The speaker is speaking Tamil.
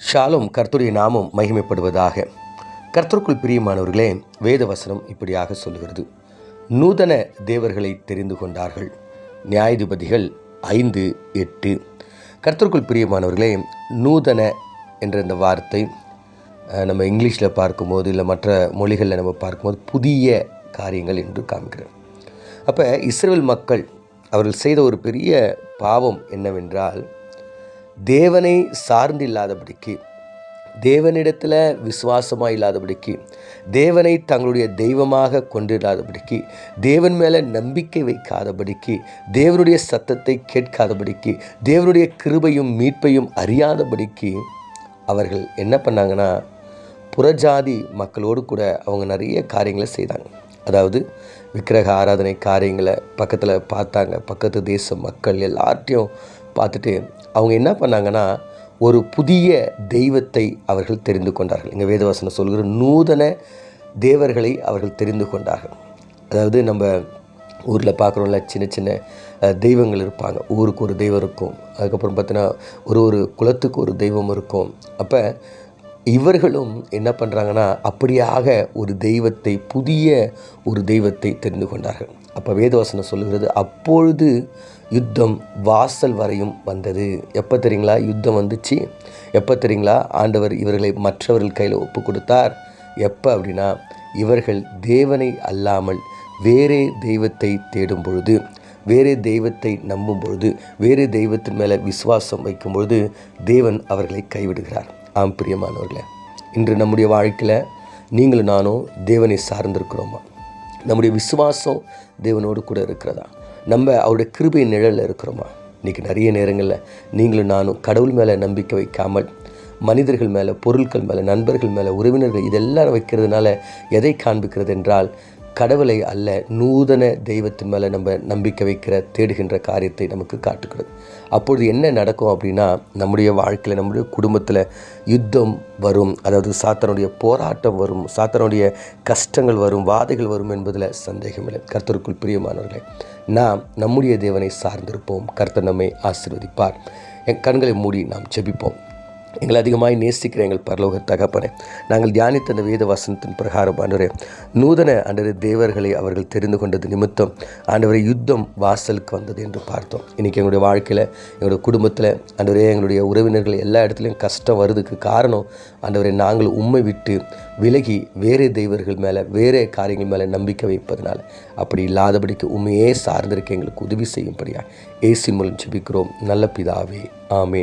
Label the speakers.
Speaker 1: ஷாலும் கர்த்துடைய நாமம் மகிமைப்படுவதாக. கர்த்தருக்குள் பிரியமானவர்களே வேதவசனம் இப்படியாக சொல்லுகிறது. நூதன தேவர்களை தெரிந்து கொண்டார்கள். நியாயாதிபதிகள் ஐந்து எட்டு. கர்த்தருக்குள் பிரியமானவர்களே நூதன என்ற இந்த வார்த்தை நம்ம இங்கிலீஷில் பார்க்கும்போது இல்லை மற்ற மொழிகளில் நம்ம பார்க்கும்போது புதிய காரியங்கள் என்று காமிக்கிறேன் அப்போ இஸ்ரேல் மக்கள் அவர்கள் செய்த ஒரு பெரிய பாவம் என்னவென்றால் தேவனை சார்ந்தில்லாதபடிக்கு தேவனிடத்தில் விசுவாசமாக இல்லாதபடிக்கு தேவனை தங்களுடைய தெய்வமாக கொண்டிடாதபடிக்கு தேவன் மேலே நம்பிக்கை வைக்காதபடிக்கு தேவனுடைய சத்தத்தை கேட்காதபடிக்கு தேவனுடைய கிருபையும் மீட்பையும் அறியாதபடிக்கு அவர்கள் என்ன பண்ணாங்கன்னா புறஜாதி மக்களோடு கூட அவங்க நிறைய காரியங்களை செய்தாங்க. அதாவது விக்கிரக ஆராதனை காரியங்களை பக்கத்தில் பார்த்தாங்க. பக்கத்து தேச மக்கள் எல்லாத்தையும் பார்த்துட்டு அவங்க என்ன பண்ணாங்கன்னா ஒரு புதிய தெய்வத்தை அவர்கள் தெரிந்து கொண்டார்கள். இங்கே வேதவாசனை சொல்கிற நூதன தேவர்களை அவர்கள் தெரிந்து கொண்டார்கள். அதாவது நம்ம ஊரில் பார்க்குறோம்ல சின்ன சின்ன தெய்வங்கள் இருப்பாங்க. ஊருக்கு ஒரு தெய்வம் இருக்கும். அதுக்கப்புறம் பார்த்தீங்கன்னா ஒரு ஒரு குலத்துக்கு ஒரு தெய்வம் இருக்கும். அப்போ இவர்களும் என்ன பண்ணுறாங்கன்னா அப்படியாக ஒரு தெய்வத்தை புதிய ஒரு தெய்வத்தை தெரிந்து கொண்டார்கள். அப்போ வேதவாசனம் சொல்லுகிறது அப்பொழுது யுத்தம் வாசல் வரையும் வந்தது. எப்போ தெரியுங்களா? யுத்தம் வந்துச்சு. எப்போ தெரியுங்களா? ஆண்டவர் இவர்களை மற்றவர்கள் கையில் ஒப்பு கொடுத்தார். எப்போ அப்படின்னா இவர்கள் தேவனை அல்லாமல் வேறே தெய்வத்தை தேடும் பொழுது வேறே தெய்வத்தை நம்பும் பொழுது வேறே தெய்வத்தின் மேலே விசுவாசம் வைக்கும் பொழுது தேவன் அவர்களை கைவிடுகிறார். ஆம் பிரியமானவர்களே. இன்று நம்முடைய வாழ்க்கையில் நீங்களும் நானும் தேவனை சார்ந்திருக்கிறோமா? நம்முடைய விசுவாசம் தேவனோடு கூட இருக்கிறதா? நம்ம அவருடைய கிருபை நிழலில் இருக்கிறோமா? இன்றைக்கி நிறைய நேரங்களில் நீங்களும் நானும் கடவுள் மேலே நம்பிக்கை வைக்காமல் மனிதர்கள் மேலே பொருட்கள் மேலே நண்பர்கள் மேலே உறவினர்கள் இதெல்லாம் வைக்கிறதுனால எதை காண்பிக்கிறது என்றால் கடவுளை அல்ல நூதன தெய்வத்தின் மேலே நம்ம நம்பிக்கை வைக்கிற தேடுகின்ற காரியத்தை நமக்கு காட்டுகிறது. அப்பொழுது என்ன நடக்கும் அப்படின்னா நம்முடைய வாழ்க்கையில் நம்முடைய குடும்பத்தில் யுத்தம் வரும் அதாவது சாத்தனுடைய போராட்டம் வரும் சாத்தனுடைய கஷ்டங்கள் வரும் வாதைகள் வரும் என்பதில் சந்தேகமில்லை கர்த்தருக்குள் பிரியமானவர்களே நாம் நம்முடைய தேவனை சார்ந்திருப்போம். கர்த்தர் நம்மை ஆசீர்வதிப்பார். என் கண்களை மூடி நாம் ஜெபிப்போம். எங்களை அதிகமாய் நேசிக்கிற எங்கள் பரலோக தகப்பனே நாங்கள் தியானித்த அந்த வேத வசனத்தின் பிரகாரம் ஆண்டவரே நூதன ஆண்டவரே தேவர்களை அவர்கள் தெரிந்து கொண்டது நிமித்தம் ஆண்டவரை யுத்தம் வாசலுக்கு வந்தது என்று பார்த்தோம். இன்றைக்கி எங்களுடைய வாழ்க்கையில் எங்களுடைய குடும்பத்தில் ஆண்டவரே எங்களுடைய உறவினர்கள் எல்லா இடத்துலையும் கஷ்டம் வருதுக்கு காரணம் ஆண்டவரை நாங்கள் உண்மை விட்டு விலகி வேறே தெய்வர்கள் மேலே வேறே காரியங்கள் மேலே நம்பிக்கை வைப்பதனால அப்படி இல்லாதபடிக்கு உண்மையே சார்ந்திருக்க எங்களுக்கு உதவி செய்யும்படியா ஏசி மூலம் ஜெபிக்கிறோம். நல்ல பிதாவே ஆமே